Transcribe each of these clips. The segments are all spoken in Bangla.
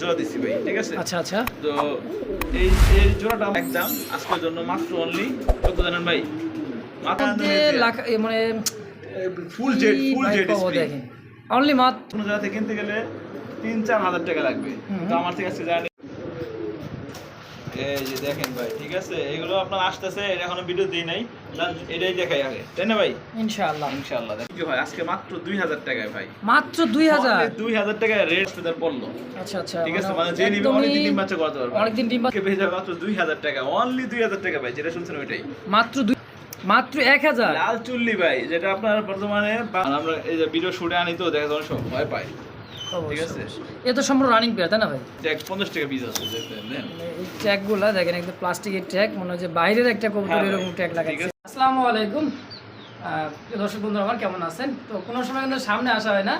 জোড়া দিছি ভাই ঠিক আছে? আচ্ছা আচ্ছা। তো এই এই জোড়াটা একদম আজকের জন্য মাত্র অনলি কত জানেন ভাই মাত্র মানে full Z full Z only মাত্র কোনো জায়গা থেকে কিনতে গেলে তিন চার হাজার টাকা লাগবে। তো আমার থেকে আজকে এই যে দেখেন ভাই ঠিক আছে? এগুলো আপনার আসতেছে এটা এখনও ভিডিও দিই নাই এটাই দেখাই আগে। তাই না ভাই? ইনশাআল্লাহ। ইনশাআল্লাহ। কি হয় আজকে মাত্র টাকায় ভাই। মাত্র দুই হাজার? দুই হাজার টাকায় রেট তাদের পড়ল আচ্ছা আচ্ছা ঠিক আছে? মানে মানে যে নিবে একদমই অনেকদিন বাচ্চা করতে পারবে। অনেকদিন ডিম বাচ্চা- কে মাত্র দুই হাজার টাকা অনলি দুই হাজার টাকা ভাই যেটা শুনছেন ওইটাই। মাত্র দুই মাত্র এক হাজার? লাল চুল্লি ভাই যেটা আপনার বর্তমানে আমরা এই যে ভিডিও শুটে আনি তো দেখা যাওয়ার সব ভয় পাই। ঠিক আছে? এ তো সম্পূর্ণ রানিং পেয়ার তাই না ভাই? ট্যাগ পঞ্চাশ টাকা পিস আছে দেখেন মানে এই ট্যাগগুলো দেখেন একদম প্লাস্টিকের ট্যাগ মনে হয় যে বাইরের একটা কবুতর হ্যাঁ এরকম ট্যাগ লাগাচ্ছে। আসসালামু আলাইকুম। দর্শক বন্ধুরা আমার কেমন আছেন? তো কোনো সময় কিন্তু সামনে আসা হয় না।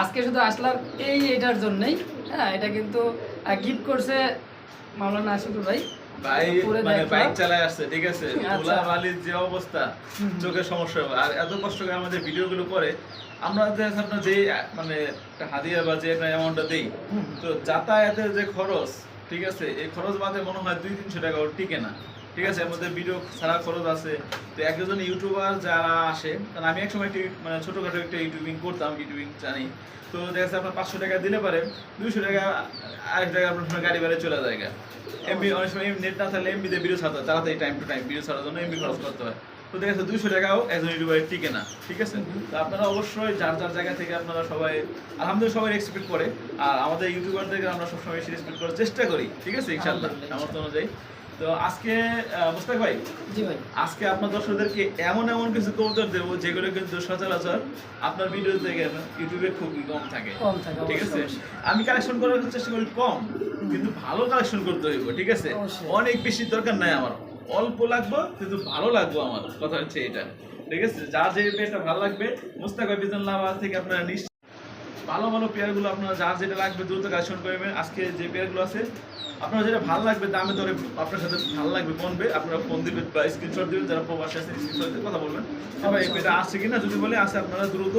আজকে শুধু আসলাম এই এটার জন্যই। হ্যাঁ এটা কিন্তু গিফট করছে মাওলানা আশিকুর ভাই। মানে। বাইক চালায় আসছে ঠিক আছে? আচ্ছা। যে অবস্থা। চোখের সমস্যা আর এত কষ্ট করে আমাদের ভিডিওগুলো করে আমরা যে আপনার যে মানে হাদিয়া বা যে একটা অ্যামাউন্টটা দেই তো যাতায়াতের যে খরচ ঠিক আছে এই খরচ বাদে মনে হয় দুই তিনশো টাকা ওর টিকে না। ঠিক আছে এর মধ্যে ভিডিও ছাড়া খরচ আছে। তো একজন ইউটিউবার যারা আসে কারণ আমি একসময় একটি মানে ছোটোখাটো একটা ইউটিউবিং করতাম ইউটিউবিং জানি। তো দেখা যাচ্ছে আপনার পাঁচশো টাকা দিলে পারে দুইশো টাকা আরেক জায়গায় আপনার গাড়ি ভাড়া চলে যায় এমবি অনেক সময় নেট না থাকলে এমবিতে ভিডিও ছাড়তে হয় তাড়াতাড়ি টাইম টু টাইম ভিডিও ছাড়ার জন্য এমবি খরচ করতে হয়। তো দেখা যাচ্ছে দুইশো টাকাও একজন ইউটিউবারের টিকে না ঠিক আছে? তো আপনারা অবশ্যই যার যার জায়গা থেকে আপনারা সবাই আলহামদুলিল্লাহ সবাই এক্সপেক্ট করে আর আমাদের ইউটিউবারদেরকে আমরা সবসময় বেশি রেসপেক্ট করার চেষ্টা করি ঠিক আছে ইনশাল্লাহ সামর্থ্য অনুযায়ী। তো আজকে মুস্তাক ভাই জি ভাই। আজকে আপনার দর্শকদেরকে এমন এমন কিছু কবুতর দেবো যেগুলো কিন্তু সচরাচর আপনার ভিডিও থেকে ইউটিউবে খুবই কম থাকে কম থাকে, ঠিক আছে? আমি কালেকশন করার চেষ্টা করি কম কিন্তু ভালো কালেকশন করতে হইব ঠিক আছে? অনেক বেশি দরকার নাই আমার। অল্প লাগবে, কিন্তু ভালো লাগবে আমার। কথা হচ্ছে এটা। ঠিক আছে? যার যে পেয়ারটা ভালো লাগবে। মুস্তাক ভাই বিজনুল্লাহ থেকে আপনারা নিশ্চয় ভালো ভালো পেয়ারগুলো আপনারা যার যেটা লাগবে দ্রুত কালেকশন করবেন আজকে যে পেয়ারগুলো আছে, আপনার যেটা ভালো লাগবে, দামে ধরে আপনার সাথে ভালো লাগবে বলবে আপনারা ফোন দিবেন বা স্ক্রিনশট দিবেন, যারা প্রবাসী আছে স্ক্রিনশট দিয়ে কথা বলবেন। সবাই এই পেয়ারটা আসছে কিনা যদি বলে আসে, আপনারা দ্রুত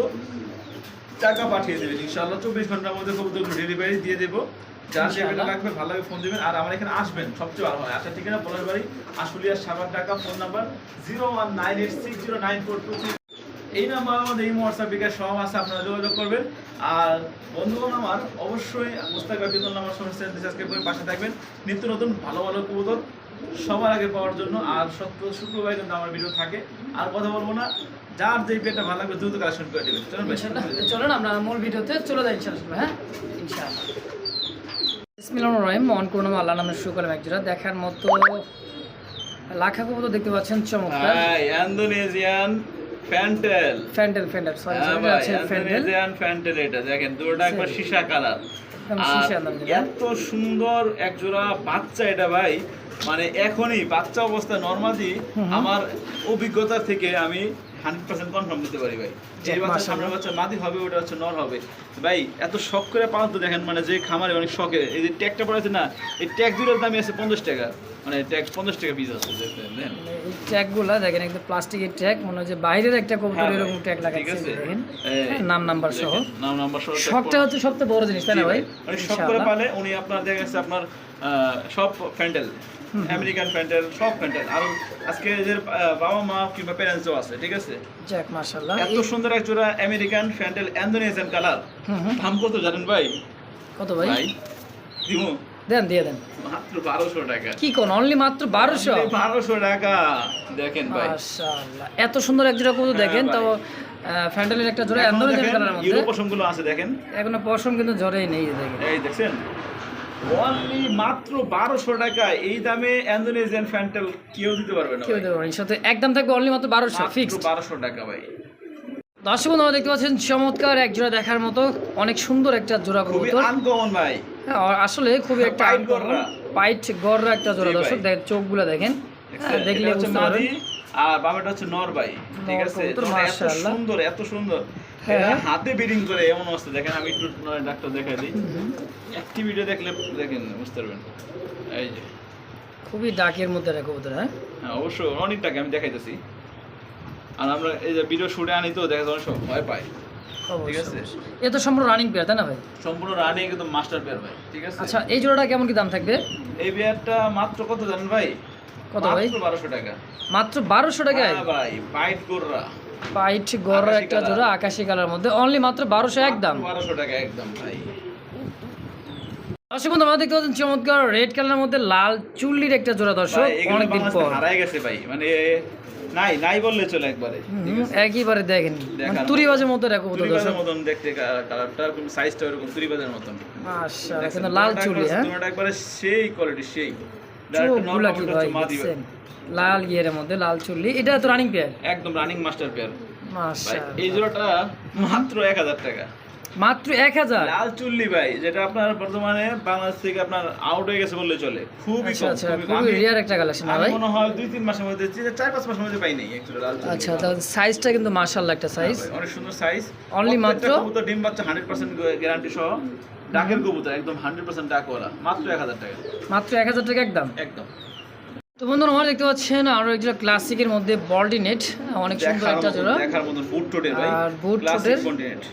টাকা পাঠিয়ে দেবেন। ইনশাআল্লাহ চব্বিশ ঘণ্টার মধ্যে কবুতরগুলো ডেলিভারি দিয়ে দেবো। যার পেটা লাগবে ভালো লাগে ফোন দিবেন। আর আমার এখানে আসবেন সবচেয়ে ভালো হয়। আচ্ছা ঠিকানা? পলাশ বাড়ি আশুলিয়া সাবার টাকা phone number zero one nine eight six zero nine four two three এই নাম্বার আমাদের এই হোয়াটসঅ্যাপ বিকাশ সব আছে আপনারা যোগাযোগ করবেন। আর বন্ধুগণ আমার অবশ্যই মুস্তাক বাপিদুল আমার সঙ্গে চ্যানেলটি সাবস্ক্রাইব করে পাশে থাকবেন। নিত্য নতুন ভালো ভালো কবুতর সবার আগে পাওয়ার জন্য। আর সত্য শুক্রবার কিন্তু আমার ভিডিও থাকে। আর কথা বলব না যার যেই পেটটা ভালো লাগবে দ্রুত কালেকশন করে দেবেন। চলুন চলুন আমরা মূল ভিডিওতে চলে যাই ইনশাআল্লাহ হ্যাঁ? ইনশাআল্লাহ। রহিম। মন করুন আল্লাহ নামের শুকর একজোড়া। দেখার মতো লাখা কবুতর দেখতে পাচ্ছেন চমৎকার। Indonesian fantail. সরি হ্যাঁ সরি আছে ফ্যান্টেল। এটা দেখেন দুটোটা একবার সীসা কালার। এত সুন্দর এক জোড়া বাচ্চা এটা ভাই। মানে এখনই বাচ্চা অবস্থা নর্মালি আমার অভিজ্ঞতা থেকে আমি হান্ড্রেড পার্সেন্ট কনফার্ম দিতে পারি ভাই। যে যাক, বাচ্চা মাশাআল্লাহ। সামনে বাচ্চা মাদি হবে ওটা হচ্ছে নর হবে। ভাই এত শখ করে পালন তো দেখেন মানে যে খামারে অনেক শখের এই যে ট্যাগটা পড়েছে না এই ট্যাগ দুটোর দামই আছে পঞ্চাশ টাকা। মানে ট্যাগ পঞ্চাশ টাকা পিস আছে দেখেন। মানে এই ট্যাগগুলো দেখেন একদম প্লাস্টিকের ট্যাগ মনে হয় যে বাইরের একটা কবুতর হ্যাঁ এরকম ট্যাগ লাগাচ্ছে দেখেন। হ্যাঁ, নাম নাম্বার সহ। নাম নাম্বার সহ শখটা হচ্ছে সবচেয়ে বড় জিনিস তাই না ভাই? মানে শখ করে পালে উনি আপনার দেখা গেছে আপনার সব হুম। আমেরিকান ফ্যান্টেল সব ফ্যান্টেল আর আজকে এদের বাবা মা কিংবা প্যারেন্টসও আছে ঠিক আছে? যাক মাশাআল্লাহ। এত সুন্দর এক জোড়া আমেরিকান ফ্যান্টেল ইন্দোনেশিয়ান কালার দাম কত জানেন ভাই? কত ভাই? ভাই দিমু দেন দিয়ে দেন। মাত্র বারোশো টাকা। কি কোন? অনলি মাত্র বারোশো? বারোশো টাকা। দেখেন ভাই। মাশাআল্লাহ। এত সুন্দর এক জোড়া কবুতর হ্যাঁ দেখেন তো ফ্যান্ডেলের একটা জোড়া দেখেন, কালারের মধ্যে। ইউরো পশমগুলো আছে দেখেন। এখনও পশম কিন্তু ঝরেই নেই দেখেন। এই দেখছেন? অনলি মাত্র বারোশো টাকা। এই দামে ইন্দোনেশিয়ান ফ্যান্টেল কেউ দিতে পারবে না কেউ না। এর সাথে একদম থাকবে অনলি মাত্র বারোশো ফিক্সড বারোশো টাকা ভাই। দর্শক বন্ধুরা দেখতে পাচ্ছেন চমৎকার এক জোড়া দেখার মতো অনেক সুন্দর একটা জোড়া কবুতর। আনকমন ভাই। হ্যাঁ, আসলে খুবই একটা পাইট গররা। একটা জোড়া। দর্শক দেখেন চোখগুলো দেখেন। হ্যাঁ, দেখলে হচ্ছে বুঝতে পারবেন। আর বামেটা হচ্ছে নর ভাই। ঠিক আছে? এত সুন্দর এত সুন্দর। হাতে বিডিং করে এমন অবস্থা। দেখেন আমি একটু ডাক্তার দেখাই দিই। একটি ভিডিও দেখলে দেখেন বুঝতে পারবেন। এই যে। খুবই ডাকের মধ্যে একটা কবুতর হ্যাঁ? হ্যাঁ অবশ্যই অনেকটাকে আমি দেখাইতেছি। আর আমরা এই যে ভিডিও শুটে আনি তো দেখা যাওয়ার সব ভয় পাই। ঠিক আছে? এ তো সম্পূর্ণ রানিং পেয়ার তাই না ভাই? সম্পূর্ণ রানিং একদম মাস্টার পেয়ার ভাই ঠিক আছে? আচ্ছা এই জোড়াটা কেমন কি দাম থাকবে? এই পেয়ারটা মাত্র কত জানেন ভাই? কত ভাই? মাত্র বারোশো টাকা। মাত্র বারোশো টাকায়? হ্যাঁ ভাই বাইট গোররা পাইট গড় একটা জোড়া আকাশি কালার মধ্যে। অনলি মাত্র বারোশো একদম বারোশো টাকা একদম ভাই। দর্শক বন্ধু আমরা দেখতে পাচ্ছেন চমৎকার রেড কালারের মধ্যে লাল চুল্লির একটা জোড়া দর্শক অনেকদিন পর। হারাই গেছে ভাই। মানে নাই নাই বললে চলে একবারে। একইবারে দেখেন। মানে মতো। তুরিবাজের মতো রাখব তো তুরিবাজের মতন দেখতে কালারটা সাইজটা এরকম তুরিবাজের মতন। মাশাআল্লাহ লাল চুল্লি হ্যাঁ? একবারে সেই কোয়ালিটি সেই। কি ভাই। দেখছেন? লাল ইয়ের মধ্যে লাল চুল্লি। এটা তো রানিং পেয়ার একদম রানিং মাস্টার পেয়ার এই জোড়াটা মাত্র এক হাজার টাকা। মাত্র এক হাজার? লাল চুল্লি ভাই যেটা আপনার বর্তমানে বাংলাদেশ থেকে আপনার আউট হয়ে গেছে বললে চলে। খুবই আচ্ছা আচ্ছা খুবই রিয়ার একটা কালেকশন ভাই? মনে হয় দুই তিন মাসের মধ্যে চার পাঁচ মাসের মধ্যে পাই নাই actually লাল আচ্ছা তাহলে সাইজটা কিন্তু মাশাআল্লাহ একটা সাইজ হ্যাঁ অনেক সুন্দর সাইজ Only মাত্র? ডিম বাচ্চা হান্ড্রেড পার্সেন্ট গ্যারান্টি সহ। ডাকের কবুতর একদম হান্ড্রেড পার্সেন্ট ডাকওয়ালা মাত্র এক হাজার টাকা। মাত্র এক হাজার টাকা একদম? একদম। তো বন্ধুরা আমরা দেখতে পাচ্ছেন আরও একটা ক্লাসিকের মধ্যে বল্টি নেট অনেক সুন্দর একটা জোড়া। দেখার মতন বুট টোটের ভাই আর ঠোঁটের? কন্টিনেন্ট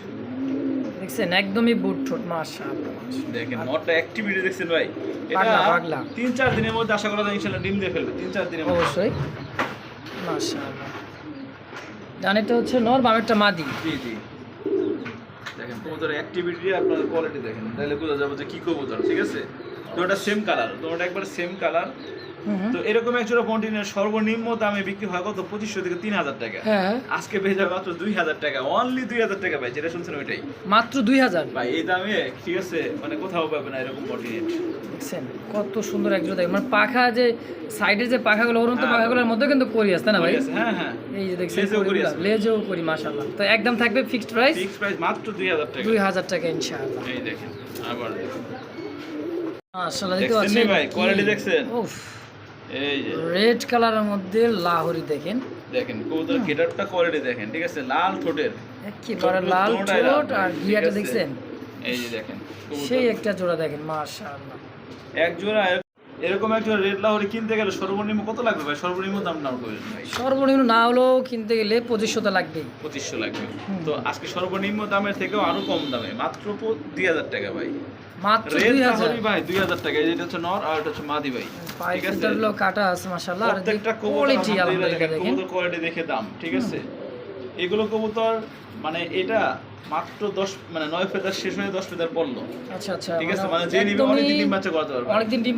দেখছেন একদমই বুট ঠোঁট মাশাআল্লাহ। দেখেন নটটা অ্যাক্টিভিটি দেখছেন ভাই। এটা পাগলা। তিন চার দিনের মধ্যে আশা করা যায় ইনশাআল্লাহ ডিম দিয়ে ফেলবে তিন চার দিনের মধ্যে। অবশ্যই। মাশাআল্লাহ। ডানেরটা হচ্ছে নর বামেরটা মাদি। জি জি। দেখেন। কবুতরের অ্যাক্টিভিটি আপনার কোয়ালিটি দেখেন। তাহলে বোঝা যাবে যে কি কবুতর, ঠিক আছে? ওটা সেম কালার তো ওটা একবার সেম কালার। তো এরকম এক জোড়া সর্বনিম্ন দামে বিক্রি হয় কত? পঁচিশশো থেকে তিন হাজার টাকা। হ্যাঁ। আজকে পেয়ে যাবে মাত্র দুই হাজার টাকা। অনলি দুই হাজার টাকা ভাই যেটা শুনছেন ওইটাই। মাত্র দুই হাজার। ভাই এই দামে ঠিক আছে? মানে কোথাও পাবে না এরকম দেখছেন কত সুন্দর একজোড়া দেখেন মানে পাখা যে সাইডের যে পাখাগুলো হ্যাঁ, পাখাগুলোর মধ্যে কিন্তু করি আসতে না ভাই? হ্যাঁ হ্যাঁ। এই যে দেখছেন লেজেও করি। মাশাআল্লাহ। তো একদম থাকবে ফিক্সড প্রাইস ফিক্স প্রাইস মাত্র দুই হাজার টাকা। দুই হাজার টাকা ইনশাআল্লাহ। এই দেখেন আবার দেখেন। মাশাআল্লাহ দেখতে পাচ্ছেন? ভাই? quality দেখছেন? উফ। এই যে। রেড কালারের মধ্যে লাহোরি দেখেন। দেখেন কবুতর কোয়ালিটি দেখেন ঠিক আছে? লাল ঠোঁটের। একেবারে লাল ঠোঁট আর গিয়াটা দেখছেন? এই যে দেখেন সেই একটা জোড়া দেখেন মাশাআল্লাহ। এক জোড়া এরকম রেড লাহোরি কিনতে গেলে সর্বনিম্ন কত লাগবে ভাই? সর্বনিম্ন দাম করবেন ভাই? সর্বনিম্ন না হলেও কিনতে গেলে পঁচিশশো তো লাগবেই। পঁচিশশো লাগবে। তো আজকে সর্বনিম্ন দামের থেকেও আরও কম দামে মাত্র দুই হাজার টাকা ভাই। মাত্র রেড দুই হাজার। লাহোরি ভাই দুই হাজার টাকা। এই হচ্ছে নর আর এটা হচ্ছে মাদি ভাই। ঠিক আছে? ফিল্টারগুলো কাটা আছে মাশাআল্লাহ। আর প্রত্যেকটা কোয়ালিটি কবুতর দেখেন। দেখেন কোয়ালিটি দেখে দাম ঠিক আছে? এগুলো কবুতর মানে এটা মাত্র দশ মানে নয় ফেদার শেষ হয়ে দশ ফেদার পড়ল আচ্ছা আচ্ছা। ঠিক আছে? মানে মানে যে নিবে একদমই অনেকদিন ডিম বাচ্চা করাতে পারবে। ডিম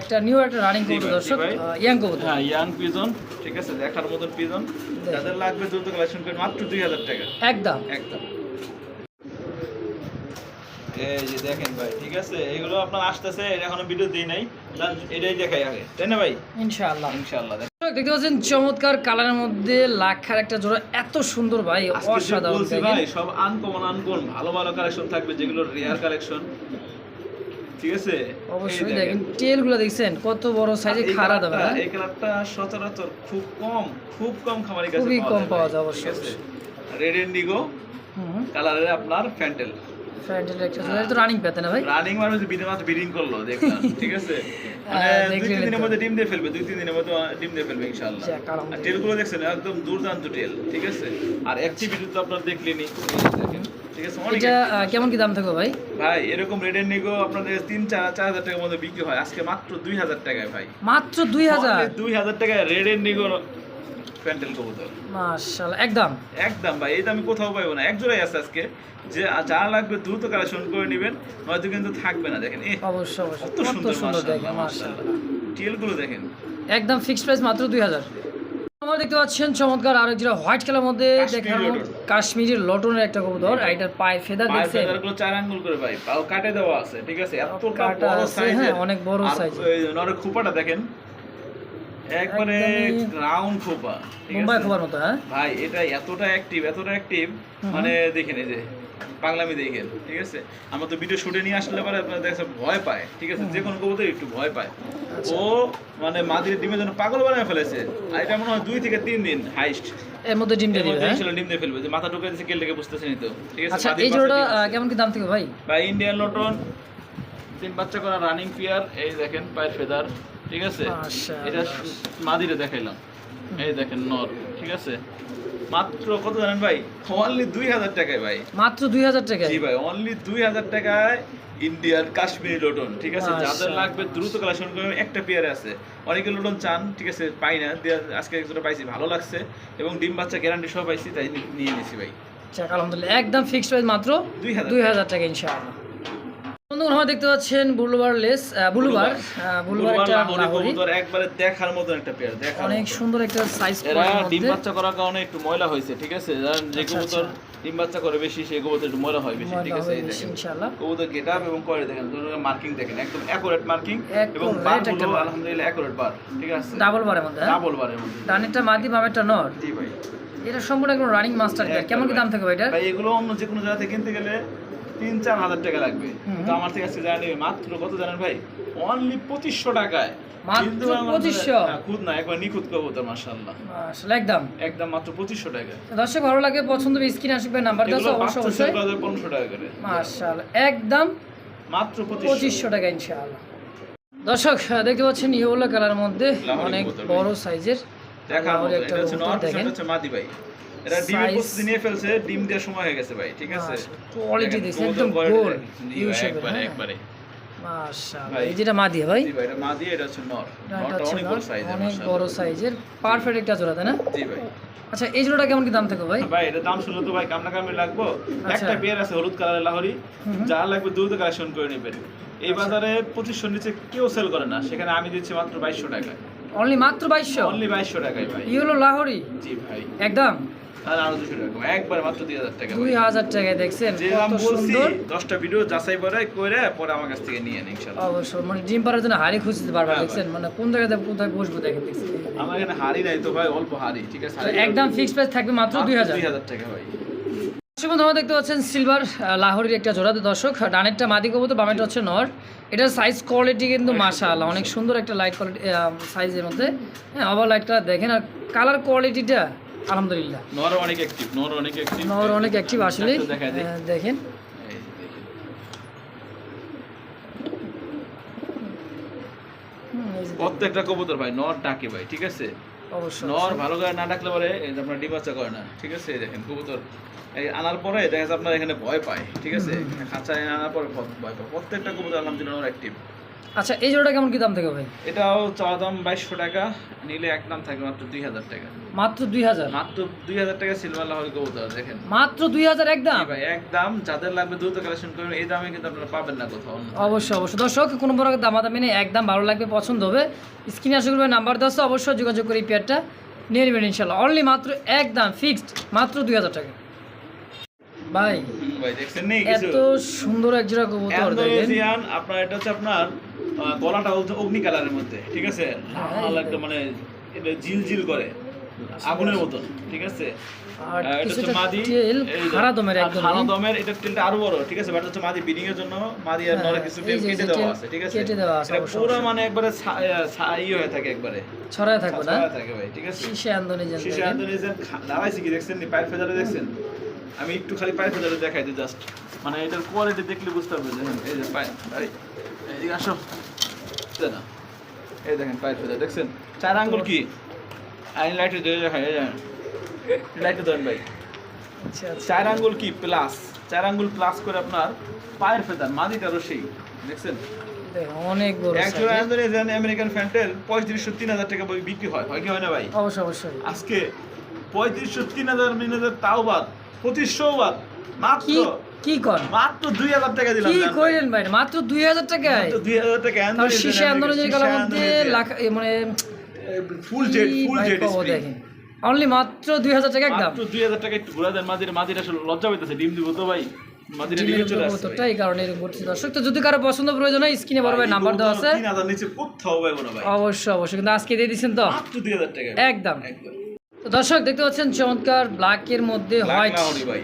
একটা নিউ একটা রানিং ভাই, দর্শক ইয়াং কবুতর। হ্যাঁ ইয়াং পিজন ঠিক আছে? দেখার মতন পিজন যাদের লাগবে দ্রুত কালেকশন করে মাত্র দুই হাজার টাকা। একদম। একদম। এই যে দেখেন ভাই ঠিক আছে? এগুলো আপনার আসতেছে এটা এখনও ভিডিও দিই নাই। এটাই দেখাই আগে। তাই না ভাই? ইনশাআল্লাহ। ইনশাআল্লাহ দেখতে পাচ্ছেন চমৎকার কালারের মধ্যে লাখার একটা জোড়া এত সুন্দর ভাই অসাধারণ ভাই সব আনকমন আনকমন ভালো ভালো কালেকশন থাকবে যেগুলো রেয়ার কালেকশন ঠিক আছে? অবশ্যই দেখেন। টেল দেখছেন কত বড় সাইজে খাড়া দাম এই কালারটা সচরাচর খুব কম খুব কম খামারি কাছে খুবই কম পাওয়া যায় অবশ্যই, রেড ইন্ডিগো কালারের আপনার ফ্যান্টেল ফ্যান্টেলের একটা জোড়া তো রানিং পেতে না ভাই? রানিং মানে হচ্ছে বিনা মাত্র ব্রিডিং করল দেখলাম ঠিক আছে? মানে হ্যাঁ, দুই তিন দিনের মধ্যে ডিম দিয়ে ফেলবে দুই তিন দিনের মধ্যে ডিম দিয়ে ফেলবে ইনশাআল্লাহ। আর টেলগুলো দেখছেন একদম দুর্দান্ত টেল ঠিক আছে? আর অ্যাক্টিভিটি তো আপনার দেখলেনি দেখেন। ঠিক আছে এটা কেমন কি দাম থাকবে ভাই? ভাই এরকম রেড এন্ড নিগো আপনাদের তিন চার চার হাজার টাকার মধ্যে বিক্রি হয়। আজকে মাত্র দুই হাজার টাকায় ভাই। মাত্র দুই হাজার? দুই হাজার টাকায় রেড এন্ড নিগো প্যান্টেল কবুতর। মাশাআল্লাহ একদম। একদম ভাই এই দামে কোথাও পাইবো না। এক জোড়াই আছে আজকে। যে যারা লাগবে দ্রুত কালেকশন করে নেবেন নয়তো কিন্তু থাকবে না দেখেন। অবশ্যই অবশ্যই। কত সুন্দর মাশাআল্লাহ মাশাআল্লাহ। টিএলগুলো দেখেন। একদম ফিক্সড প্রাইস মাত্র দুই হাজার। আমরা দেখতে পাচ্ছেন চমৎকার আরেক যেটা হোয়াইট কালার মধ্যে কাশ্মীরি দেখার কাশ্মীরি লটনের একটা কবুতর আর এটার ফেদা পায়ের দেখছেন? ফেদারগুলো চার আঙ্গুল করে ভাই পাও কাটে দেওয়া আছে ঠিক আছে? এতটা কাটা বড় আছে, সাইজের হ্যাঁ, অনেক বড়। ওই নরের খোপাটা দেখেন একবারে একদমই রাউন্ড খোপা মুম্বাই খোবার মতো হ্যাঁ? ভাই এটা এতটা অ্যাক্টিভ এতটা অ্যাক্টিভ মানে দেখেন এই যে ঠিক আছে? আমরা তো ভিডিও শুটে নিয়ে আসলে পরে আপনারা ভয় পায় ঠিক আছে? যে কোনো কবুতর একটু ভয় পায়। আচ্ছা। ও মানে মাদির ডিমের জন্য পাগল বানায় ফেলেছে। আর এটা মনে হয় দুই থেকে তিন দিন হাইস্ট এর মধ্যে ডিম দিয়ে দিবে হ্যাঁ? ডিম দিয়ে ফেলবে। যে মাথা ঢুকে কেল থেকে বুঝতেছে নি তো ঠিক আছে? আচ্ছা এই জোড়াটা কেমন কি দাম থাকবে ভাই? বা ইন্ডিয়ান লটন তিন বাচ্চা করা রানিং পিয়ার এই দেখেন পায়ের ফেদার ঠিক আছে? এটা মাদিরে দেখাইলাম। এই দেখেন নর ঠিক আছে? মাত্র কত জানেন ভাই? অনলি দুই হাজার টাকায় ভাই। মাত্র দুই হাজার টাকায়? জি ভাই অনলি দুই হাজার টাকায় ইন্ডিয়ান কাশ্মীরি লোটন ঠিক আছে? যাদের লাগবে দ্রুত কালেকশন করবেন। একটা পেয়ারে আছে। অনেকে লোটন চান ঠিক আছে? পাই না। আজকে একজোড়া পাইছি ভালো লাগছে। এবং ডিম বাচ্চা গ্যারান্টি সহ পাইছি তাই নিয়ে নিছি ভাই। আলহামদুলিল্লাহ। একদম ফিক্সড প্রাইস মাত্র 2000 দুই হাজার টাকা ইনশাআল্লাহ। বন্ধুগণ আমরা দেখতে পাচ্ছেন বুলুবার লেস বুলুবার বুলুবার। একটা কবুতর একবারে দেখার মতন একটা পেয়ার দেখার অনেক সুন্দর একটা সাইজ এরা ডিম বাচ্চা করার কারণে একটু ময়লা হয়েছে ঠিক আছে? যে আচ্ছা, কবুতর ডিম বাচ্চা করে বেশি সেই কবুতর একটু ময়লা হয় বেশি ঠিক আছে? এই দেখেন ইনশাআল্লাহ। কবুতর এবং দেখেন মার্কিং দেখেন একদম অ্যাকুরেট মার্কিং এবং বারগুলো আলহামদুলিল্লাহ অ্যাকুরেট বার ঠিক আছে? ডাবল বারের মধ্যে হ্যাঁ? ডাবল বারের মধ্যে। ডানেরটা মাদি বামেরটা নর। জি ভাই। এটা সম্পূর্ণ একদম রানিং মাস্টার কেমন কি। দাম থাকবে এটার? ভাই এগুলো অন্য যে কোনো জায়গা থেকে কিনতে গেলে তিন চার হাজার টাকা লাগবে। তো আমার থেকে আজকে জানা নেবে মাত্র কত জানেন ভাই? অনলি পঁচিশশো টাকায়। মাত্র কিন্তু আমার- 2500? হ্যাঁ, দর্শক ভালো লাগে পছন্দ স্ক্রিন আসবে নাম্বার একদম। মাত্র পঁচিশশো। টাকা ইনশাআল্লাহ। দেখতে পাচ্ছেন ইয়েলো কালার মধ্যে অনেক বড় সাইজের দেখেন। এটা ডিমের প্রস্তুতি নিয়ে ফেলছে ডিম দেওয়ার সময় হয়ে গেছে ভাই ঠিক আছে? কোয়ালিটি দেখেন, একদম গোল একবারে হ্যাঁ। একবারে। মাশাআল্লাহ এই যেটা মাদি ভাই? জি ভাই এটা মাদি এটা হচ্ছে নর। নরটা অনেক বড় সাইজের অনেক বড় সাইজের পারফেক্ট একটা জোড়া তাই না? জি ভাই। আচ্ছা এই জোড়াটা কেমন কি দাম থাকবে ভাই? ভাই এটা দাম শুনলে তো ভাই কামনা কামে লাগবো। একটা পেয়ার আছে হলুদ কালারের লাহরি। যা লাগবে দ্রুত কালেকশন করে নেবেন। আচ্ছা। এই বাজারে পঁচিশশো নিচে কেউ সেল করে না। সেখানে আমি দিচ্ছি মাত্র বাইশশো টাকায়। অনলি মাত্র বাইশশো? অনলি বাইশশো টাকায় ভাই। লাহোরি? জি ভাই। একদম? আর আরও দুশো টাকা একবার মাত্র দুই হাজার টাকা দুই হাজার টাকায় দেখছেন যে কত বলছি দশটা ভিডিও যাচাই করে করে পরে আমার কাছ থেকে নিয়ে নিন অবশ্যই মানে ডিম পাড়ার জন্য হাড়ি খুঁজতে পারবা হ্যাঁ, দেখছেন? মানে কোন জায়গাতে কোথায় বসবো দেখেন আমার এখানে হাড়ি নাই তো ভাই অল্প হাড়ি ঠিক আছে? একদম ফিক্সড প্রাইস থাকবে মাত্র দুই হাজার। দুই হাজার টাকা ভাই। দর্শক দেখতে পাচ্ছেন সিলভার লাহোরির একটা জোড়াতে দর্শক ডানেরটা মাদি কবুতর বামেরটা হচ্ছে নর। এটার সাইজ কোয়ালিটি কিন্তু মাশাআল্লাহ। অনেক সুন্দর একটা লাইট কোয়ালিটি সাইজের মধ্যে। হ্যাঁ আবার লাইট কালার দেখেন। আর কালার কোয়ালিটিটা আলহামদুলিল্লাহ। নর অনেক অ্যাক্টিভ নর অনেক অ্যাক্টিভ নর অনেক অ্যাক্টিভ আসলে দেখেন। প্রত্যেকটা কবুতর ভাই নর ডাকে ভাই ঠিক আছে? নর ভালো করে না ডাকলে পরে আপনার ডিম করে না ঠিক আছে? দেখেন কবুতর। এই আনার পরে দেখা যাচ্ছে আপনার এখানে ভয় পায় ঠিক আছে? খাঁচায় আনার পরে ভয় পায়। প্রত্যেকটা কবুতর আলহামদুলিল্লাহ নর অ্যাক্টিভ আচ্ছা এই জোড়াটা কেমন কি দাম থাকবে ভাই? এটাও চাওয়া দাম বাইশশো টাকা নিলে এক দাম থাকবে মাত্র দুই হাজার টাকা। মাত্র দুই হাজার? মাত্র দুই হাজার টাকা সিলভার লাহোরি কবুতর দেখেন। মাত্র দুই হাজার একদম জি ভাই একদম যাদের লাগবে দ্রুত কালেকশন করবেন এই দামে কিন্তু আপনারা পাবেন না কোথাও। অবশ্যই অবশ্যই। দর্শক কোনো বড় দামাদামি নেই একদম ভালো লাগবে পছন্দ হবে। স্ক্রিনে আসে করবে নাম্বার দশ অবশ্যই যোগাযোগ করে এই পেয়ারটা নিয়ে নেবেন ইনশাল্লাহ। অনলি মাত্র একদম ফিক্সড মাত্র দুই হাজার টাকা। হুম, ভাই দেখছেন নেই কিছু? এত সুন্দর এক কবুতর দেখেন। আপনার এটা হচ্ছে আপনার গলাটা অগ্নি কালারের মধ্যে ঠিক আছে? লাল একটা মানে এটা জিল জিল করে আগুনের ঠিক আছে? ছড়ায় থাকবে না? ঠিক আছে? আমি একটু খালি পায়ের ফেজারে দেখাই দিই জাস্ট মানে এটার কোয়ালিটি দেখলে বুঝতে পারবে দেখেন এই যে পায়ের এই এইদিকে আসো। এই না এই দেখেন পায়ের ফেজার দেখছেন? চার আঙ্গুল কি? আইন লাইটে দিয়ে দেখাই এই লাইটে ধরেন ভাই। আচ্ছা আচ্ছা। চার আঙ্গুল কি? প্লাস চার আঙ্গুল প্লাস করে আপনার পায়ের ফেদার মাদিটারও সেই দেখছেন? অনেক বড় আমেরিকান ফ্যান্টেল পঁয়ত্রিশশো তিন হাজার টাকা বিক্রি হয় হয় কি হয় না ভাই? অবশ্যই অবশ্যই। আজকে পঁয়ত্রিশশো তিন হাজার তিন হাজার তাও বাদ। পঁচিশশো বাদ মাত্র। কি কি কর? মাত্র দুই হাজার টাকা দিলাম কি কইলেন ভাই? মাত্র টাকায়? মাত্র টাকা আন্দোলনের মধ্যে মানে ফুল ফুল অনলি মাত্র টাকা একদম। মাত্র টাকা একটু ঘোরা দেন মাদির মাদির আসলে লজ্জা ডিম দিব তো অবশ্যই অবশ্যই। কিন্তু আজকে দিয়ে দিচ্ছেন তো? দুই হাজার টাকা। একদম। একদম। তো দর্শক দেখতে পাচ্ছেন চমৎকার ব্ল্যাক এর মধ্যে হোয়াইট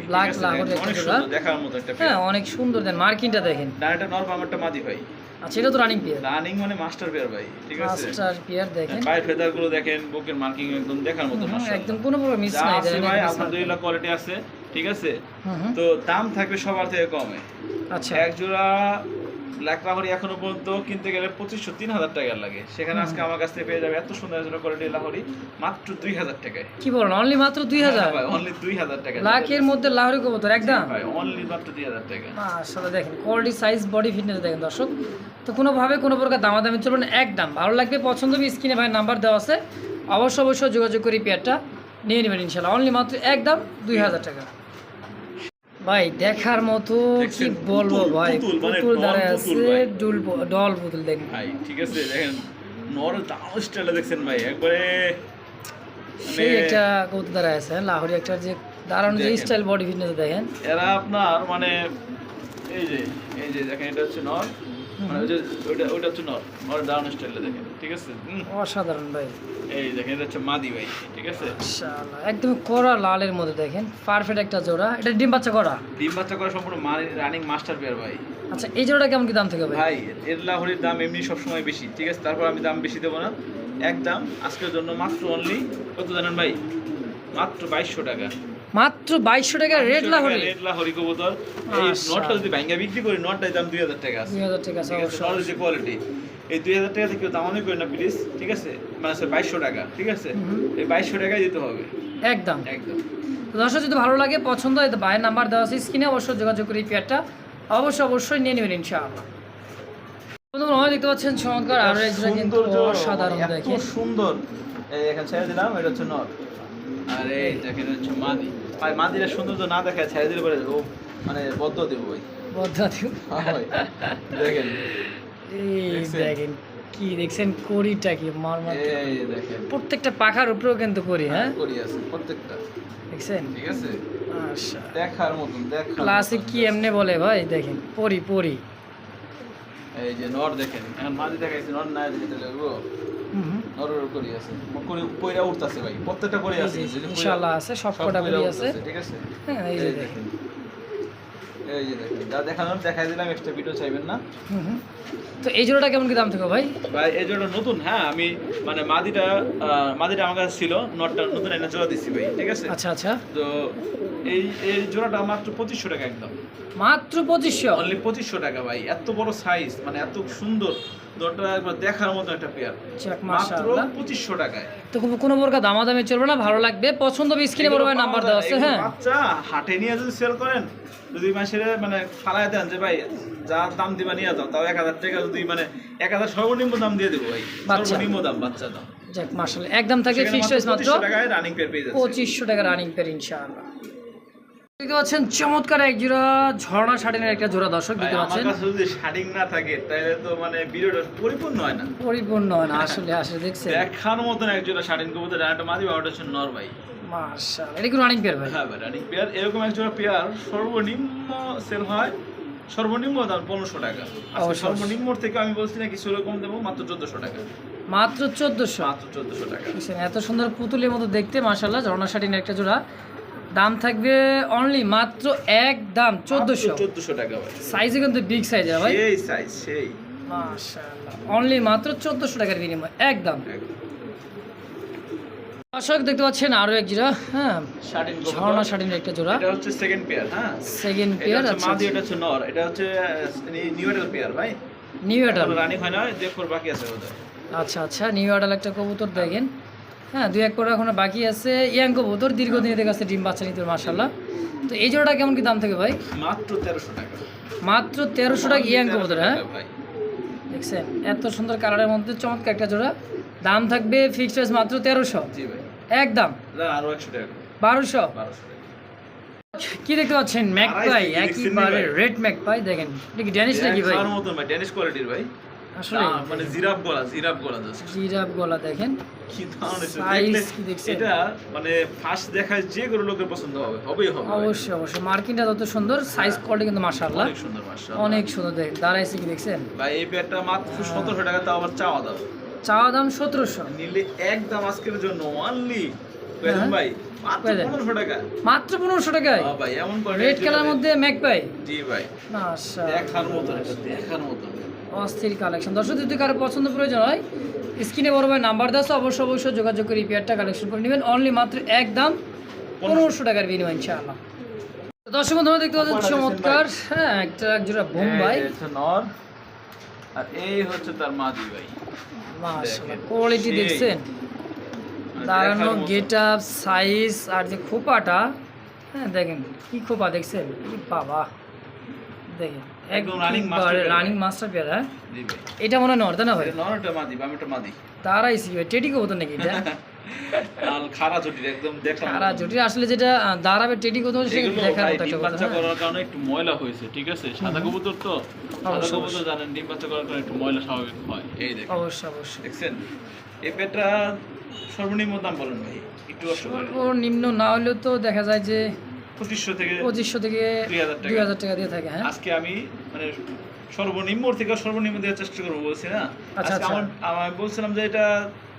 ব্ল্যাক? লাহোরি একটা অনেক সুন্দর দেখার মতো একটা হ্যাঁ অনেক সুন্দর দেন মার্কিংটা দেখেন। ডানাটা নরম আমারটা মাদি ভাই। আচ্ছা এটা তো রানিং পিয়ার রানিং মানে মাস্টার পেয়ার ভাই ঠিক আছে? মাস্টার পিয়ার দেখেন। পায়ের ফেদারগুলো দেখেন বুকের মার্কিং একদম দেখার মতো একদম কোনো প্রকার মিস নাই আছে ভাই আলহামদুলিল্লাহ কোয়ালিটি আছে ঠিক আছে। তো দাম থাকবে সবার থেকে কমে। আচ্ছা। এক জোড়া ব্ল্যাক লাহরি এখনও পর্যন্ত কিনতে গেলে পঁচিশশো তিন হাজার টাকা লাগে। সেখানে আজকে আমার কাছ থেকে পেয়ে যাবে এত সুন্দর সুন্দর কোয়ালিটি লাহরি মাত্র দুই হাজার টাকায়। কি বলেন অনলি মাত্র দুই হাজার অনলি দুই হাজার টাকা। লাখের মধ্যে লাহরি কবুতর একদম? অনলি মাত্র দুই হাজার টাকা দেখেন কোয়ালিটি সাইজ বডি ফিটনেস দেখেন দর্শক। তো কোনোভাবে কোনো প্রকার দামাদামি চলবে না একদম। ভালো লাগবে পছন্দ হবে স্ক্রিনে ভাই নাম্বার দেওয়া আছে। অবশ্য অবশ্যই যোগাযোগ করি পেয়ারটা নিয়ে নেবেন ইনশাল্লাহ অনলি মাত্র একদম দুই হাজার টাকা। ভাই দেখার মতো কি? বলব ভাই? পুতুল, মানে দাঁড়ায় আছে ভাই। ডুল পুতুল দেখেন। ভাই ঠিক আছে দেখেন নর দাম স্টাইলে দেখছেন ভাই একবারে সেই মানে একটা কবুতর দাঁড়ায় আছে লাহোরি একটা যে দাঁড়ানো যে স্টাইল বডি ফিটনেস দেখেন। এরা আপনার মানে এই যে এই যে দেখেন এটা হচ্ছে নর। মানে ওই যে ওইটা ওইটা হচ্ছে নর নর ডাউন স্টাইলটা দেখেন ঠিক আছে? অসাধারণ ভাই। এই দেখেন এটা হচ্ছে মাদি ভাই ঠিক আছে? একদম কড়া লালের মধ্যে দেখেন পারফেক্ট একটা জোড়া। এটা ডিম বাচ্চা করা? ডিম বাচ্চা করা সম্পূর্ণ রানিং মাস্টার পেয়ার ভাই। আচ্ছা এই জোড়াটা কেমন কি দাম থেকে ভাই? ভাই এর লাহরির দাম এমনি সবসময় বেশি ঠিক আছে? তারপর আমি দাম বেশি দেবো না। একদম আজকের জন্য মাত্র অনলি কত জানেন ভাই? মাত্র বাইশশো টাকা। মাত্র বাইশশো টাকা রেড লাহোরি। রেড লাহরি কবুতর। এই আচ্ছা। নটটা যদি ভাঙ্গা বিক্রি করি নটটার দাম দুই হাজার টাকা আছে। দুই হাজার টাকা আছে আছে যে কোয়ালিটি এই দুই হাজার টাকা থেকে কেউ দামানি করে না প্লিজ ঠিক আছে? মানে বাইশশো টাকা ঠিক আছে? এই বাইশশো টাকাই দিতে হবে। একদম। একদম। তো দর্শক যদি ভালো লাগে পছন্দ হয় তো ভাইয়ের নাম্বার দেওয়া আছে স্ক্রিনে অবশ্যই যোগাযোগ করে এই পেয়ারটা অবশ্যই অবশ্যই নিয়ে নেবেন ইনশাআল্লাহ। বন্ধুরা আমার দেখতে পাচ্ছেন চমৎকার আরও জোড়া কিন্তু অসাধারণ মানে সুন্দর। এই এখানে ছেড়ে দিলাম এটা হচ্ছে নট। আর এই দেখেন হচ্ছে মাদি। ভাই মাদিরা সৌন্দর্য না দেখায় ছেড়ে দিলে পরে ও মানে বদ্ধ দেবো ভাই। বদ্রাতিও হ্যাঁ ভাই, দেখেন। এই দেখেন কি দেখছেন? কড়িটা কি এই দেখেন। প্রত্যেকটা পাখার উপরেও কিন্তু করি হ্যাঁ করি আছে প্রত্যেকটা। দেখছেন? ঠিক আছে? আচ্ছা দেখার মতন দেখার ক্লাসিক কি এমনি বলে ভাই? দেখেন পরি পরি। এই যে নর দেখেন। এখন মাদি দেখাইছে নর না লাগবো হুম নরের করি আছে। করি কইরা উঠতাছে ভাই প্রত্যেকটা করি আছে এই যে, এই যে কইরা- ইনশাআল্লাহ আছে, সব সব কটা কইরা করি আছে। ঠিক আছে? হ্যাঁ এই যে দেখেন। এই যে দেখেন যা দেখানোর দেখাই দিলাম এক্সট্রা ভিডিও চাইবেন না? হুম হুম। তো এই জোড়াটা কেমন কি দাম থেকে ভাই? ভাই এই জোড়া নতুন হ্যাঁ আমি মানে মাদিটা মাদিটা আমার কাছে ছিল নটটা নতুন জোড়া দিচ্ছি ভাই ঠিক আছে? আচ্ছা আচ্ছা। তো এই এই জোড়াটা মাত্র পঁচিশশো টাকা একদম। মাত্র পঁচিশশো? অনলি পঁচিশশো টাকা ভাই এত বড় সাইজ মানে এত সুন্দর। দেখার মতো একটা পেয়ার। মাত্র পঁচিশশো টাকায়। তো কোনো- কোনো প্রকার দামাদামি চলবে না ভালো লাগবে। পছন্দ হবে স্ক্রিনে বড় নাম্বার দেওয়া আছে হ্যাঁ। বাচ্চা হাটে নিয়ে যদি সেল করেন যদি মাসের মানে ফালায় দেন যে ভাই যা দাম দিবা নিয়ে যাও তাও এক হাজার টাকা যদি মানে এক হাজার সর্বনিম্ন দাম দিয়ে দেবো ভাই। সর্বনিম্ন দাম বাচ্চা দাম। যাক মাশাআল্লাহ। একদম থাকে ফিক্সড মাত্র মাত্র। রানিং পেয়ার পেয়ে যাচ্ছে পঁচিশশো টাকা রানিং ইনশাআল্লাহ। দেখতে পাচ্ছেন চমৎকার এক জোড়া ঝর্ণা শাড়িনের একটা জোড়া দর্শক দেখতে পাচ্ছেন। যদি শাড়িং না থাকে তাহলে তো মানে ভিডিওটা পরিপূর্ণ হয় না। পরিপূর্ণ হয় না আসলে আসলে দেখছেন। দেখার মতন শাড়িং কবুতর রানাটা মাদি বারোটা হচ্ছে নর ভাই। মাশাআল্লাহ এটা কি রানিং পেয়ার ভাই? হ্যাঁ ভাই রানিং পেয়ার এরকম একজোড়া পেয়ার সর্বনিম্ন সেল হয় সর্বনিম্ন দাম পনেরোশো টাকা। সর্বনিম্ন থেকে আমি বলছি না কিছু রকম দেবো মাত্র চোদ্দশো টাকা। মাত্র চোদ্দোশো। মাত্র চোদ্দশো টাকা। এত সুন্দর পুতুলের মতো দেখতে মাশাআল্লাহ ঝর্ণা শাড়িনের একটা জোড়া। দাম থাকবে অনলি মাত্র এক দাম চোদ্দোশো। চোদ্দশো টাকা ভাই। সাইজে কিন্তু বিগ সাইজ ভাই। সেই সাইজ সেই। মাশাআল্লাহ। অনলি মাত্র চোদ্দোশো টাকার বিনিময় একদম দর্শক দেখতে পাচ্ছেন আরও এক জোড়া হ্যাঁ? শাড়িং ঝর্ণা শাড়ির একটা জোড়া। এটা হচ্ছে সেকেন্ড পেয়ার হ্যাঁ? সেকেন্ড পেয়ার আচ্ছা মাদি এটা হচ্ছে নর। এটা হচ্ছে নিউ এডাল পেয়ার ভাই। নিউ এডাল রানিং হয় না দেখো বাকি আছে আচ্ছা আচ্ছা নিউ এডাল একটা কবুতর দেখেন। হ্যাঁ দুই এক করে এখনও বাকি আছে। ইয়াং কবুতর দীর্ঘদিন এদের কাছে ডিম বাচ্চা নিতে মাশাল্লাহ তো এই জোড়াটা কেমন কি দাম থাকে ভাই? মাত্র তেরোশো টাকা। মাত্র তেরোশো টাকা ইয়াং 1300 কবুতর হ্যাঁ? দেখছেন এত সুন্দর কালারের মধ্যে চমৎকার একটা জোড়া। দাম থাকবে ফিক্সড প্রাইস মাত্র তেরোশো। একদম। বারোশো। কি দেখতে পাচ্ছেন? ম্যাকপাই একইবারে ভাই? রেড ম্যাকপাই দেখেন। এটা কি ড্যানিশ নাকি ভাই? ড্যানিশ কোয়ালিটির ভাই। আসলে মানে জিরাফ গলা জিরাফ গলা জাস্ট জিরাফ গলা দেখেন। কি? এটা মানে ফার্স্ট দেখায় যে কোনো লোকের পছন্দ হবে হবেই হবে। অবশ্যই অবশ্যই। মার্কিনটা যত সুন্দর সাইজ কোয়ালিটি কিন্তু মাশাআল্লাহ। অনেক সুন্দর অনেক সুন্দর দেখেন দাঁড়াইছে কি দেখছেন? ভাই এই পেয়ারটা মাত্র সতেরোশো টাকা তাও আবার চাওয়া দাও চাওয়া দাম সতেরোশো। নিলে একদম আজকের জন্য অনলি হ্যাঁ। ভাই? মাত্র পনেরোশো টাকায়? হ্যাঁ ভাই এমন রেড কালার মধ্যে ম্যাকপাই জি ভাই। দেখার এটা দেখার মতন। অস্থির কালেকশন দর্শক যদি কারও পছন্দ প্রয়োজন হয় স্ক্রিনে বড় ভাই নাম্বার দেওয়া আছে, অবশ্যই অবশ্যই যোগাযোগ করে রিপেয়ারটা কালেকশন করে নেবেন। অনলি মাত্র এক দাম পনেরোশো টাকার বিনিময় ইনশাআল্লাহ। দর্শক বন্ধুরা দেখতে পাচ্ছেন চমৎকার। হ্যাঁ একটা এক জোড়া বোম্বাই নর আর এই হচ্ছে তার মাদি ভাই। কোয়ালিটি দেখছেন? দাঁড়ানো গেট আপ সাইজ আর যে খোপাটা হ্যাঁ দেখেন কি খোপা দেখছেন? বাবা দেখেন। একদম running master রানিং মাস্টার পেয়ারা? এটা মনে হয় নর্দা না ভাই? নরটা মাদি বামেটা মাদি। তারাইছি ভাই টেডি কবুতর নাকি এটা? আর খাড়া জটিল একদম দেখলাম সারা জুটি আসলে যেটা দাঁড়াবে টেডি কবুতর সেটা দেখার মতো একটা বাচ্চা? করার কারণে একটু ময়লা হয়েছে ঠিক আছে? সাদা কবুতর তো সাদা অবশ্যই, কবুতর অবশ্যই। জানেন ডিম বাচ্চা করার কারণে একটু ময়লা স্বাভাবিক হয়। এই দেখেন। অবশ্যই অবশ্যই। দেখছেন? এই সর্বনিম্ন দাম বলেন ভাই একটু সর্বনিম্ন না হলেও তো দেখা যায় যে পঁচিশশো থেকে পঁচিশশো থেকে দুই হাজার টাকা। দিয়ে থাকে হ্যাঁ? আজকে আমি মানে সর্বনিম্ন থেকে সর্বনিম্ন দেওয়ার চেষ্টা করব বলছি না আচ্ছা, আচ্ছা। আমার আমার বলছিলাম যে এটা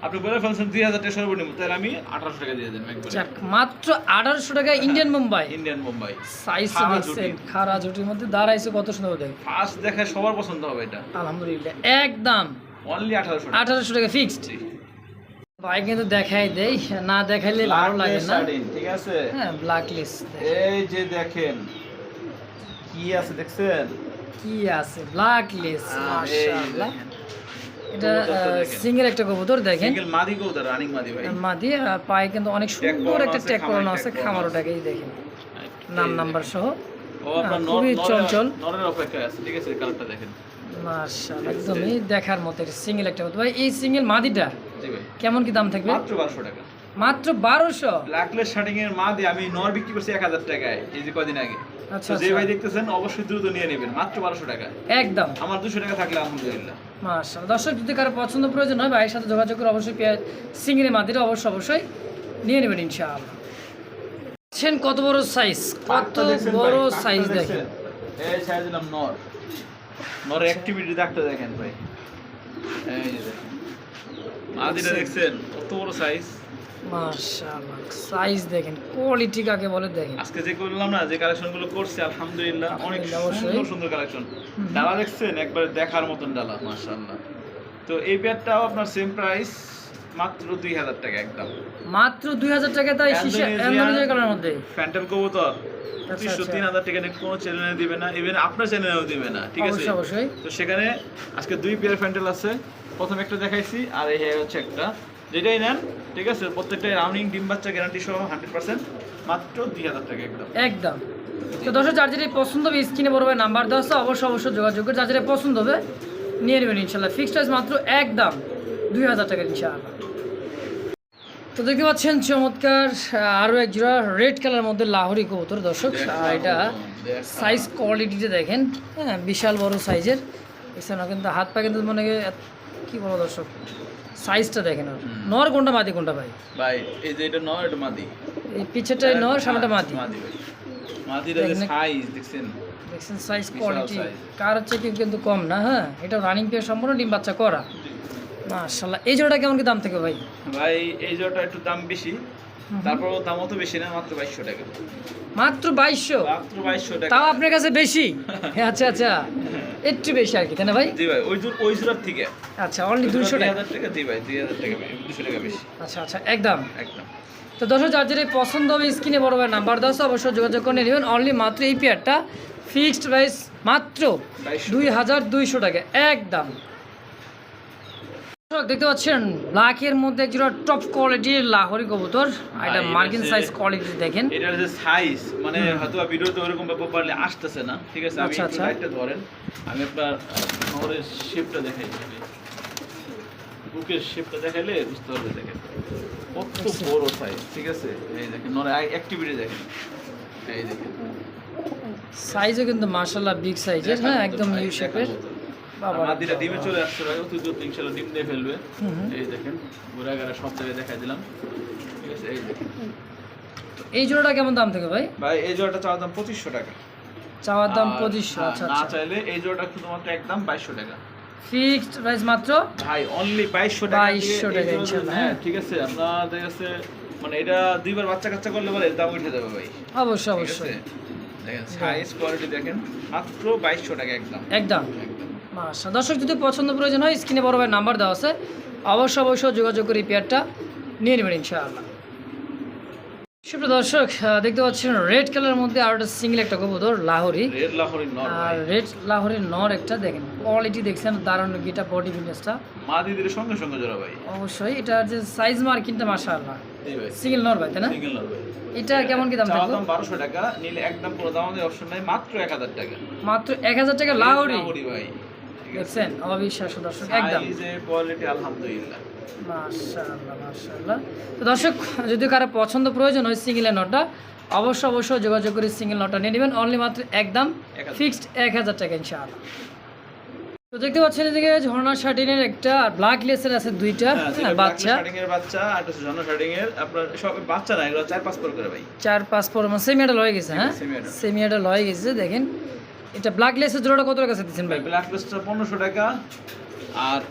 আপনি বলে ফেলছেন দুই হাজার টাকা সর্বনিম্ন তাহলে আমি আঠারোশো টাকা দিয়ে দেবো একবারে। যাক মাত্র আঠারোশো টাকা Indian Mumbai Indian Mumbai size দেখছেন খারা জুটির মধ্যে দাঁড়াইছে কত সুন্দর দেখ ফার্স্ট দেখায় সবার পছন্দ হবে এটা। আলহামদুলিল্লাহ একদম। অনলি আঠারোশো আঠারোশো টাকা ফিক্সড ভাই কিন্তু দেখাই দেই না দেখাইলে ভালো লাগে না। ঠিক আছে? হ্যাঁ ব্ল্যাক লিস্ট এই যে দেখেন কি আছে দেখছেন? কি আছে? ব্ল্যাক লিস্ট মাশাআল্লাহ। এটা সিঙ্গেল একটা কবুতর দেখেন। সিঙ্গেল মাদি কবুতর রানিং মাদি ভাই। মাদি পায়ে কিন্তু অনেক সুন্দর একটা ট্যাগ করানো আছে খামারোটাকেই দেখেন। নাম নাম্বার সহ। ও আপনার হ্যাঁ, নর- খুবই নরের- চঞ্চল। নরের অপেক্ষায় আছে ঠিক আছে কালারটা দেখেন। মাশাআল্লাহ একদমই দেখার মতো সিঙ্গেল একটা কবুতর। ভাই এই সিঙ্গেল মাদিটা কেমন কি দাম থাকবে? মাত্র বারোশো টাকা। মাত্র বারোশো? ব্ল্যাকলেস শার্টিং এর মা দিয়ে আমি নর বিক্রি করছি এক হাজার টাকায় এই যে কদিন আগে। আচ্ছা যে আচ্ছা। ভাই দেখতেছেন অবশ্যই দ্রুত নিয়ে নেবেন মাত্র বারোশো টাকা। একদম। আমার দুশো টাকা থাকলে আলহামদুলিল্লাহ। মাশাআল্লাহ। দর্শক যদি কারও পছন্দ প্রয়োজন হয় ভাইয়ের সাথে যোগাযোগ করে অবশ্যই পেঁয়াজ সিঙ্গিরে মাদিটা অবশ্যই অবশ্যই নিয়ে নেবেন ইনশাআল্লাহ। দেখছেন কত বড় সাইজ কত? বড় সাইজ দেখেন। এই দিলাম নর। নর অ্যাক্টিভিটি ডাক্তার দেখেন ভাই। এই যে দেখেন মাদিটা দেখছেন কত বড় সাইজ মাশাআল্লাহ সাইজ দেখেন কোয়ালিটি কাকে বলে দেখেন? আজকে যে করলাম না যে কালেকশনগুলো আলহামদুলিল্লাহ অনেক সুন্দর সুন্দর কালেকশন ডালা দেখছেন? একবার দেখার মতন ডালা মাশাআল্লাহ। তো এই প্যাডটাও আপনার সেম প্রাইস মাত্র দুই হাজার টাকা একদম। মাত্র দুই হাজার টাকা তাই শিশে Indonesia- কালার মধ্যে? ফ্যান্টন কবুতর। পঁচিশশো। তিন হাজার টাকা কোনো চ্যানেলে দিবে না ইভেন আপনার চ্যানেলেও দিবে না ঠিক আছে? তো সেখানে আজকে দুই পেয়ার ফ্যান্টেল আছে। প্রথম একটা দেখাইছি আর এই হচ্ছে একটা। যেটাই নেন ঠিক আছে? প্রত্যেকটাই রাউন্ডিং ডিম বাচ্চা গ্যারান্টি সহ হান্ড্রেড পার্সেন্ট মাত্র দুই হাজার টাকা একদম। একদম। তো দর্শক যার যেটা পছন্দ হবে স্ক্রিনে বড় ভাই নাম্বার দেওয়া আছে অবশ্যই অবশ্যই যোগাযোগ করে যার যেটা পছন্দ হবে নিয়ে নেবেন ইনশাল্লাহ। ফিক্সড প্রাইস মাত্র একদম দুই হাজার টাকা ইনশাআল্লাহ। তো দেখতে পাচ্ছেন চমৎকার আরও এক জোড়া রেড কালার মধ্যে লাহোরি কবুতর দর্শক। এটা সাইজ কোয়ালিটিটা দেখেন হ্যাঁ বিশাল বড় সাইজের এছাড়াও কিন্তু হাত পা কিন্তু মনে হয় কি বলো দর্শক? সাইজটা দেখেন আর। নর কোনটা মাদি কোনটা ভাই? ভাই এই যে এটা নর এটা মাদি। এই পিছেটাই নর সামনেটা মাদি। মাদি ভাই। মাদির। সাইজ দেখছেন? দেখছেন সাইজ কোয়ালিটি কার হচ্ছে কি কিন্তু কম না হ্যাঁ? এটা রানিং পেয়ে সম্পূর্ণ ডিম বাচ্চা করা। মাশাল্লাহ এই জোড়াটা কেমন কি দাম থেকে ভাই? ভাই এই জোড়াটা একটু দাম বেশি। তারপর বেশি না মাত্র বাইশশো টাকা। মাত্র বাইশশো? মাত্র বাইশশো টাকা। তাও আপনার কাছে বেশি? হ্যাঁ, আচ্ছা আচ্ছা। একটু বেশি আর কি তাই না ভাই? জি ভাই ওই জোর ওই জোড়ার থেকে। আচ্ছা অনলি দুশো টাকা। হাজার টাকা জি ভাই দুই হাজার টাকা দুশো টাকা বেশি। আচ্ছা আচ্ছা একদম। একদম। তো দর্শক যার যেটা পছন্দ হবে স্ক্রিনে বড় ভাই নাম্বার আছে, অবশ্যই যোগাযোগ করে নেবেন। অনলি মাত্র এই পেয়ারটা ফিক্সড প্রাইস মাত্র দুই হাজার দুইশো টাকা একদম। দেখতে পাচ্ছেন ব্ল্যাকের মধ্যে একজোড়া টপ কোয়ালিটির লাহোরি কবুতর আর এটা মার্কিন সাইজ কোয়ালিটি দেখেন। এটার যে সাইজ মানে হয়তো ভিডিওতে ওরকম ব্যাপার পারলে আসতেছে না ঠিক আছে? আমি আচ্ছা, একটু আচ্ছা। লাইটটা ধরেন। আমি আপনার শহরের শেপটা দেখাই বুকের শেপটা দেখাইলে বুঝতে পারবে দেখেন। কত আচ্ছা। বড় সাইজ ঠিক আছে? এই দেখেন নরে অ্যাক্টিভিটি দেখেন। এই দেখেন। সাইজও কিন্তু মার্শাল্লাহ বিগ সাইজের হ্যাঁ একদম ইউ শেপের মাদিরা ডিমে চলে আসছে ভাই অতি দ্রুত ইনশাল্লাহ ডিম দিয়ে ফেলবে। এই দেখেন সব জায়গায় দেখাই দিলাম। ঠিক আছে এই দেখেন। এই জোড়াটা কেমন দাম থেকে ভাই? ভাই এই জোড়াটা চাওয়ার দাম পঁচিশশো টাকা। চাওয়ার দাম পঁচিশশো হ্যাঁ, আচ্ছা না আচ্ছা। চাইলে এই জোড়াটা শুধুমাত্র একদম বাইশশো টাকা। ফিক্সড প্রাইস মাত্র? ভাই অনলি বাইশশো টাকা 2200 দিয়ে টাকা ইনশাল্লাহ, হ্যাঁ হ্যাঁ। ঠিক আছে আপনাদের কাছে মানে এটা দুইবার বাচ্চা কাচ্চা করলে পরে দাম উঠে যাবে ভাই। অবশ্যই ঠিক অবশ্যই। আছে? দেখেন সাইজ কোয়ালিটি দেখেন মাত্র বাইশশো টাকা একদম। একদম। একদম। মাসা দর্শক যদি পছন্দ প্রয়োজন হয় স্ক্রিনে বড় ভাই নাম্বার দেওয়া আছে। অবশ্যই অবশ্যই যোগাযোগ করে পেয়ারটা নিয়ে নেবেন ইনশাআল্লাহ। দর্শক দেখতে পাচ্ছেন রেড কালারের মধ্যে আর একটা সিঙ্গেল একটা কবুতর লাহোরি। রেড লাহোরি নর আর রেড লাহোরের নর একটা দেখেন কোয়ালিটি দেখছেন দারুণ গিটা বডি ফিটনেসটা মা দিদির সঙ্গে সঙ্গে জোড়া ভাই। অবশ্যই এটার যে সাইজ মার্কিংটা মাশাআল্লাহ। সিঙ্গেল নর ভাই তাই না? সিঙ্গেল নর ভাই। এটা কেমন কি দাম থাকবে দাম বারোশো টাকা নিলে একদম কোনো দাম আমাদের অপশন নাই মাত্র এক হাজার টাকা। মাত্র এক হাজার টাকা লাহোরি? লাহোরি ভাই। দেখছেন অবিশ্বাস্য দর্শক একদম। কোয়ালিটি আলহামদুলিল্লাহ। মাশাআল্লাহ মাশাআল্লাহ। তো দর্শক যদি কারও পছন্দ প্রয়োজন হয় সিঙ্গেল নটটা অবশ্যই অবশ্যই যোগাযোগ করে সিঙ্গেল নটটা নিয়ে নেবেন। অনলি মাত্র একদম ফিক্সড এক হাজার টাকা ইনশাআল্লাহ। তো দেখতে পাচ্ছেন এদিকে ঝর্ণা শার্টিনের একটা আর ব্ল্যাক লেসের আছে দুইটা হ্যাঁ, হ্যাঁ, বাচ্চা। শার্টিং এর বাচ্চা আর একটা জন শার্টিং এর আপনার সব বাচ্চা না এগুলো চার পাঁচ পর করে ভাই। চার পাঁচ পর সেমি এটা লয়ে গেছে হ্যাঁ সেমি এটা লয়ে গেছে দেখেন। এটা ব্ল্যাক লেসের জোড়াটা কত টাকা দিচ্ছেন ভাই? ব্ল্যাক লিস্টটা পনেরোশো টাকা। আর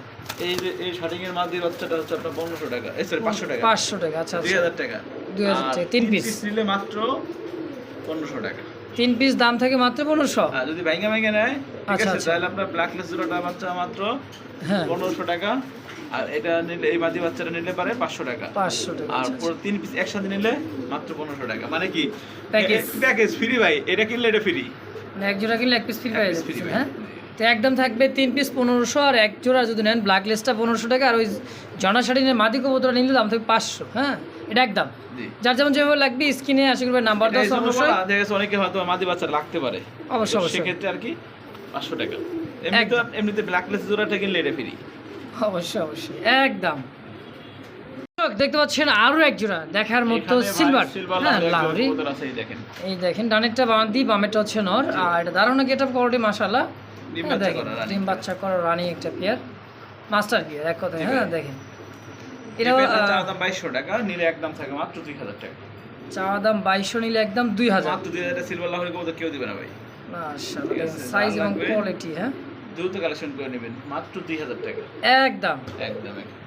এই যে এই শার্টিং এর মাঝে বাচ্চাটা হচ্ছে আপনার পনেরোশো টাকা। এই সরি পাঁচশো টাকা। পাঁচশো টাকা আচ্ছা দুই আচ্ছা হাজার টাকা। 2000 আর টাকা, তিন piece। নিলে মাত্র পনেরোশো টাকা। তিন পিস দাম থাকে মাত্র পনেরোশো? আর যদি ভাইঙ্গা ভাইঙ্গা নেয় আচ্ছা, আচ্ছা। তাহলে আপনার ব্ল্যাক লিস্ট জোড়াটা বাচ্চা মাত্র হ্যাঁ। পনেরোশো টাকা। আর এটা নিলে এই মাদি বাচ্চাটা নিলে পারে পাঁচশো টাকা। পাঁচশো টাকা আর আচ্ছা, পুরো তিন পিস একসাথে নিলে মাত্র পনেরোশো টাকা। মানে কি? Package। প্যাকেজ ফ্রি ভাই। এটা কিনলে এটা ফ্রি এক জোড়া কিনলে এক পিস ফ্রি free যাচ্ছে হ্যাঁ তো একদম থাকবে তিন পিস পনেরোশো আর এক জোড়া যদি নেন ব্ল্যাক লেসটা পনেরোশো টাকা আর ওই জনা শাড়িনের মাদি কবুতরা নিলে দাম থাকবে পাঁচশো হ্যাঁ? এটা একদম যার যেমন যেভাবে লাগবে স্ক্রিনে আশা করবে নাম্বার দশ অবশ্যই। দেখা গেছে অনেকে হয়তো মাদি বাচ্চা লাগতে পারে। অবশ্যই, অবশ্যই। সেক্ষেত্রে আর কি পাঁচশো টাকা। এমনিতে ব্ল্যাক লেস জোড়াটা কিনলে এটা ফ্রি অবশ্যই অবশ্যই। একদম। দর্শক, দেখতে পাচ্ছেন আরও এক জোড়া দেখার মতো সিলভার হ্যাঁ লাহরি এই দেখেন। দেখেন ডানেরটা বাঁধি বামেরটা হচ্ছে নর আর এটা দারুণ গেট আপ কোয়ালিটি মাসাল্লাহ ডিম বাচ্চা করা রানী। ডিম বাচ্চা করা রানি একটা পেয়ার মাস্টার পেয়ার এক কথায় হ্যাঁ দেখেন। এটা দাম বাইশশো টাকা নিলে একদম থাকে মাত্র দুই হাজার টাকা। চাওয়া দাম বাইশশো নিলে একদম দুই হাজার। মাত্র দুই হাজার সিলভার লাহরি কবুতর কেউ দিবে না ভাই। ঠিক সাইজ এবং কোয়ালিটি হ্যাঁ। দ্রুত কালেকশন করে নেবেন মাত্র দুই হাজার টাকা। একদম। একদম একদম।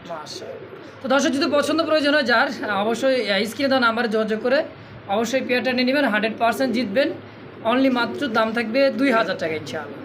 তো দর্শক, যদি পছন্দ প্রয়োজন হয়, যার, অবশ্যই স্ক্রিনে দেওয়া নাম্বারে যোগাযোগ করে অবশ্যই পেয়ারটা নিয়ে নেবেন হান্ড্রেড পার্সেন্ট জিতবেন। অনলি মাত্র দাম থাকবে দুই হাজার টাকা, ইনশাআল্লাহ।